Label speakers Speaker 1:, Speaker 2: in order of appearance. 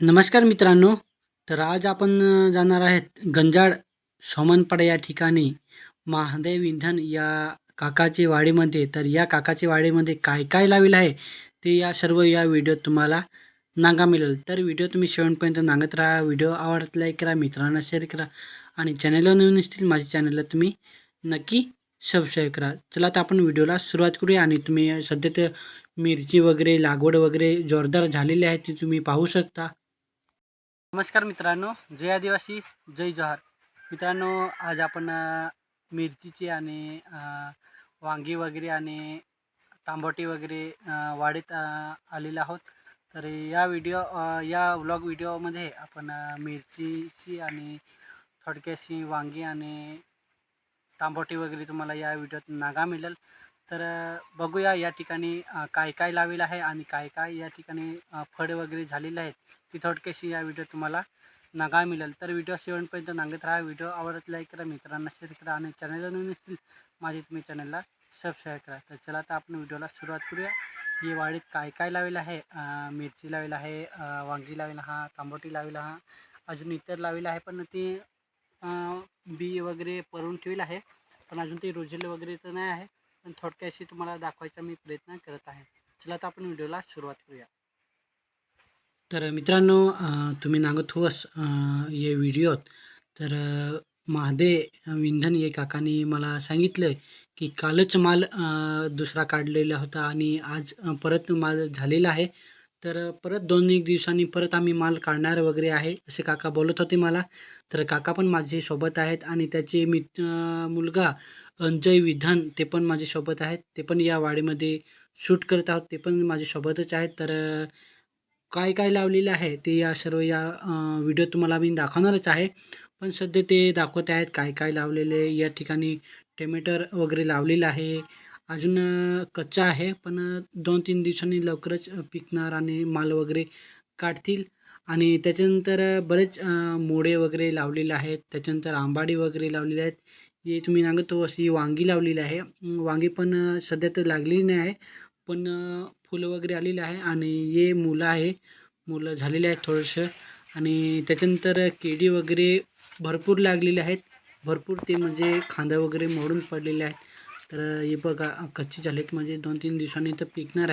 Speaker 1: नमस्कार मित्रांनो. तर आज आपण जाणार आहेत गंजाड सोमनपाडा या ठिकाणी. महादेव इंधन या काकाची वाडीमध्ये. तर या काकाचे वाडीमध्ये काय काय लावेल आहे ते या सर्व या व्हिडिओत तुम्हाला नागा मिळेल. तर व्हिडिओ तुम्ही शेवटपर्यंत नांगत राहा. व्हिडिओ आवडत लाईक करा मित्रांना शेअर करा आणि चॅनलला नवीन असतील माझ्या चॅनलला तुम्ही नक्की सबस्क्राईब करा. चला तर आपण व्हिडिओला सुरुवात करूया आणि तुम्ही सध्या तर मिरची वगैरे लागवड वगैरे जोरदार झालेली आहे ती तुम्ही पाहू शकता. नमस्कार मित्रांनो जय आदिवासी जय जोहार. मित्रांनो आज आपण मिरचीची आणि वांगी वगैरे आणि टांबोटी वगैरे वाढीत आलेले आलेलो आहोत. तर या व्हिडिओ या व्लॉग व्हिडिओमध्ये आपण मिरचीची आणि थोडक्याशी वांगी आणि टांबोटी वगैरे तुम्हाला या व्हिडिओत नागा मिळेल. तर बघूया या ठिकाणी काय काय लावेल आहे आणि काय काय या ठिकाणी फळ वगैरे झालेले आहेत. ती थोडक्याशी या व्हिडिओ तुम्हाला नागा मिळेल. तर व्हिडिओ शेवटपर्यंत नांगत राहा. व्हिडिओ आवडत लाईक करा. मित्रांना शेअर करा आणि चॅनलला नवीन असतील माझे तुम्ही चॅनलला सबस्क्राईब करा. तर चला आता आपण व्हिडिओला सुरुवात करूया. ही वाडीत काय काय लावेल आहे? मिरची लावेल आहे वांगी लावेल हा तांबोटी लावेल हा अजून इतर लावेल आहे पण ती बी वगैरे परून ठेवेल आहे. पण अजून ते रोजेल वगैरे तर नाही आहे. पण थोडक्याशी तुम्हाला दाखवायचा मी प्रयत्न करत आहे. चला तर आपण व्हिडिओला सुरुवात करूया. तर मित्रांनो तुम्ही नागत होस ये व्हिडिओत. तर महादे विंधन ये काकांनी मला सांगितलं की कालच माल दुसरा काढलेला होता आणि आज परत माल झालेला आहे. तर परत दोन एक दिवसांनी परत आम्ही माल काढणार वगैरे आहे असे काका बोलत होते मला. तर काका पण माझे सोबत आहेत आणि त्याचे मित मुलगा अंजय विधान ते पण माझे सोबत आहेत. ते पण या वाडीमध्ये शूट करत आहोत ते पण माझ्यासोबतच आहेत. तर काय काय लावलेलं आहे ते या सर्व या व्हिडिओ तुम्हाला मी दाखवणारच आहे. पण सध्या ते दाखवत आहेत काय काय लावलेले या ठिकाणी टमेटर वगैरे लावलेलं आहे. अजून कच्चा आहे पण दोन तीन दिवसांनी लवकरच पिकणार आणि माल वगैरे काढतील. आणि त्याच्यानंतर बरेच मोडे वगैरे लावलेले आहेत. त्याच्यानंतर आंबाडी वगैरे लावलेले आहेत. हे तुम्ही सांगतो अशी वांगी लावलेली आहे. वांगी पण सध्या तर लागलेली नाही आहे पण फुलं वगैरे आलेली आहे आणि हे मुलं आहे. मुलं झालेले आहेत थोडंसं. आणि त्याच्यानंतर केळी वगैरे भरपूर लागलेले आहेत. भरपूर ते म्हणजे खांदा वगैरे मोडून पडलेले आहेत. तर हे बघा कच्चे झालेत. म्हणजे दोन तीन दिवसांनी तर पिकणार आहे.